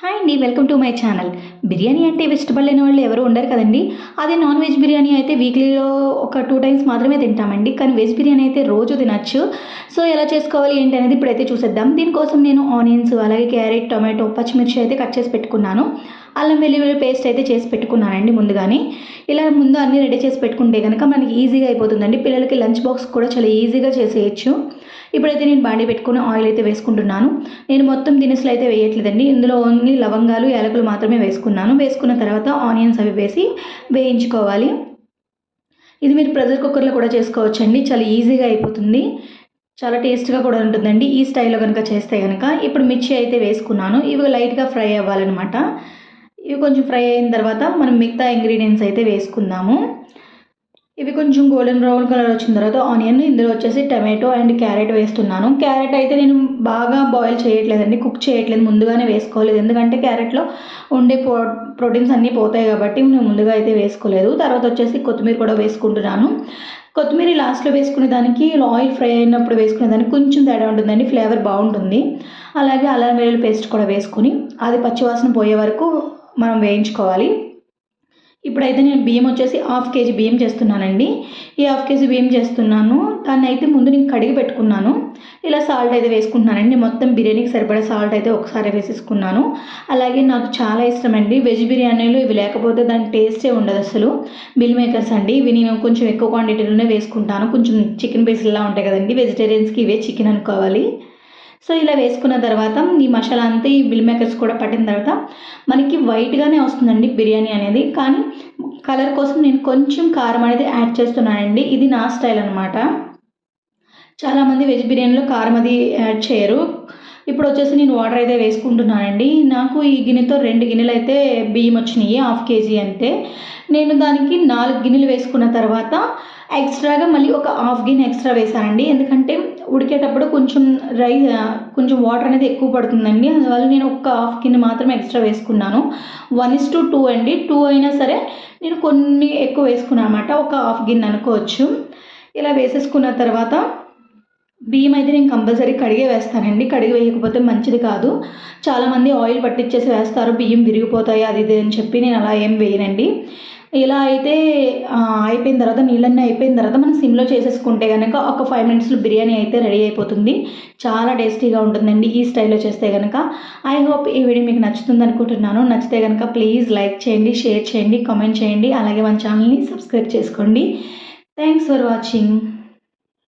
Hi అండి welcome to my channel biryani అంటే ఇష్టపడలేని వాళ్ళు ఎవరు ఉండరు కదండి? అదే నాన్ వెజ్ బిర్యానీ అయితే వీక్లీలో ఒక టూ టైమ్స్ మాత్రమే తింటామండి. కానీ వెజ్ బిర్యానీ అయితే రోజు తినచ్చు. సో ఎలా చేసుకోవాలి ఏంటి అనేది ఇప్పుడైతే చూసేద్దాం. దీనికోసం నేను ఆనియన్స్ అలాగే క్యారెట్ టొమాటో పచ్చిమిర్చి అయితే కట్ చేసి పెట్టుకున్నాను. అల్లం వెల్లుల్లి పేస్ట్ అయితే చేసి పెట్టుకున్నానండి ముందుగానే. ఇలా ముందు అన్నీ రెడీ చేసి పెట్టుకుంటే కనుక మనకి ఈజీగా అయిపోతుందండి. పిల్లలకి లంచ్ బాక్స్ కూడా చాలా ఈజీగా చేసేయచ్చు. ఇప్పుడైతే నేను బాండి పెట్టుకుని ఆయిల్ అయితే వేసుకుంటున్నాను. నేను మొత్తం దినుసులు అయితే వేయట్లేదండి. ఇందులో ఓన్లీ లవంగాలు యాలకులు మాత్రమే వేసుకున్నాను. వేసుకున్న తర్వాత ఆనియన్స్ అవి వేసి వేయించుకోవాలి. ఇది మీరు ప్రెషర్ కుక్కర్లో కూడా చేసుకోవచ్చండి. చాలా ఈజీగా అయిపోతుంది. చాలా టేస్ట్గా కూడా ఉంటుందండి. ఈ స్టైల్లో కనుక చేస్తే కనుక ఇప్పుడు మిర్చి అయితే వేసుకున్నాను. ఇవి లైట్గా ఫ్రై అవ్వాలన్నమాట. ఇవి కొంచెం ఫ్రై అయిన తర్వాత మనం మిగతా ఇంగ్రీడియంట్స్ అయితే వేసుకుందాము. ఇవి కొంచెం గోల్డెన్ బ్రౌన్ కలర్ వచ్చిన తర్వాత ఆనియన్ ఇందులో వచ్చేసి టమాటో అండ్ క్యారెట్ వేస్తున్నాను. క్యారెట్ అయితే నేను బాగా బాయిల్ చేయట్లేదండి కుక్ చేయట్లేదు ముందుగానే వేసుకోలేదు. ఎందుకంటే క్యారెట్లో ఉండే ప్రో ప్రోటీన్స్ అన్నీ పోతాయి కాబట్టి నేను ముందుగా అయితే వేసుకోలేదు. తర్వాత వచ్చేసి కొత్తిమీర కూడా వేసుకుంటున్నాను. కొత్తిమీర లాస్ట్లో వేసుకునే దానికి ఆయిల్ ఫ్రై అయినప్పుడు వేసుకునే దానికి కొంచెం తేడా ఉంటుందండి ఫ్లేవర్ బాగుంటుంది. అలాగే అల్లం వెల్లుల్లి పేస్ట్ కూడా వేసుకుని అది పచ్చివాసన పోయే వరకు మనం వేయించుకోవాలి. ఇప్పుడైతే నేను బియ్యం వచ్చేసి హాఫ్ కేజీ బియ్యం చేస్తున్నానండి. ఈ హాఫ్ కేజీ బియ్యం చేస్తున్నాను. దాన్ని అయితే ముందు నేను కడిగి పెట్టుకున్నాను. ఇలా సాల్ట్ అయితే వేసుకుంటున్నానండి. మొత్తం బిర్యానీకి సరిపడే సాల్ట్ అయితే ఒకసారి వేసేసుకున్నాను. అలాగే నాకు చాలా ఇష్టం అండి వెజ్ బిర్యానీలో ఇవి లేకపోతే దాని టేస్టే ఉండదు అసలు. మిల్ మేకర్స్ అండి. ఇవి నేను కొంచెం ఎక్కువ క్వాంటిటీలోనే వేసుకుంటాను. కొంచెం చికెన్ పీసులా ఉంటాయి కదండి. వెజిటేరియన్స్కి ఇవే చికెన్ అనుకోవాలి. సో ఇలా వేసుకున్న తర్వాత ఈ మసాలా అంతా ఈ బిల్ మేకర్స్ కూడా పట్టిన తర్వాత మనకి వైట్గానే వస్తుందండి బిర్యానీ అనేది. కానీ కలర్ కోసం నేను కొంచెం కారం అనేది యాడ్ చేస్తున్నానండి. ఇది నా స్టైల్ అనమాట చాలామంది వెజ్ బిర్యానీలో కారం అది యాడ్ చేయరు. ఇప్పుడు వచ్చేసి నేను వాటర్ అయితే వేసుకుంటున్నానండి. నాకు ఈ గిన్నెతో రెండు గిన్నెలు అయితే బియ్యం వచ్చినాయి హాఫ్ కేజీ అంతే. నేను దానికి నాలుగు గిన్నెలు వేసుకున్న తర్వాత ఎక్స్ట్రాగా మళ్ళీ ఒక హాఫ్ గిన్నె ఎక్స్ట్రా వేసానండి ఎందుకంటే ఉడికేటప్పుడు కొంచెం రైస్ కొంచెం వాటర్ అనేది ఎక్కువ పడుతుందండి. అందువల్ల నేను ఒక హాఫ్ గిన్నె మాత్రమే ఎక్స్ట్రా వేసుకున్నాను. వన్ ఇస్ టు టూ అండి. టూ అయినా సరే నేను కొన్ని ఎక్కువ వేసుకున్నాను అనమాట ఒక హాఫ్ గిన్నె అనుకోవచ్చు. ఇలా వేసేసుకున్న తర్వాత బియ్యం అయితే నేను కంపల్సరీ కడిగే వేస్తానండి. కడిగి వేయకపోతే మంచిది కాదు. చాలామంది ఆయిల్ పట్టించేసి వేస్తారు. బియ్యం విరిగిపోతాయి అది ఇది అని చెప్పి నేను అలా ఏం వేయనండి. ఇలా అయితే అయిపోయిన తర్వాత నీళ్ళన్నీ అయిపోయిన తర్వాత మనం సిమ్లో చేసేసుకుంటే కనుక ఒక ఫైవ్ మినిట్స్లో బిర్యానీ అయితే రెడీ అయిపోతుంది. చాలా టేస్టీగా ఉంటుందండి ఈ స్టైల్లో చేస్తే కనుక ఐ హోప్ ఈ వీడియో మీకు నచ్చుతుంది అనుకుంటున్నాను. నచ్చితే కనుక ప్లీజ్ లైక్ చేయండి షేర్ చేయండి కామెంట్ చేయండి. అలాగే మన ఛానల్ని సబ్స్క్రైబ్ చేసుకోండి. Thanks for watching.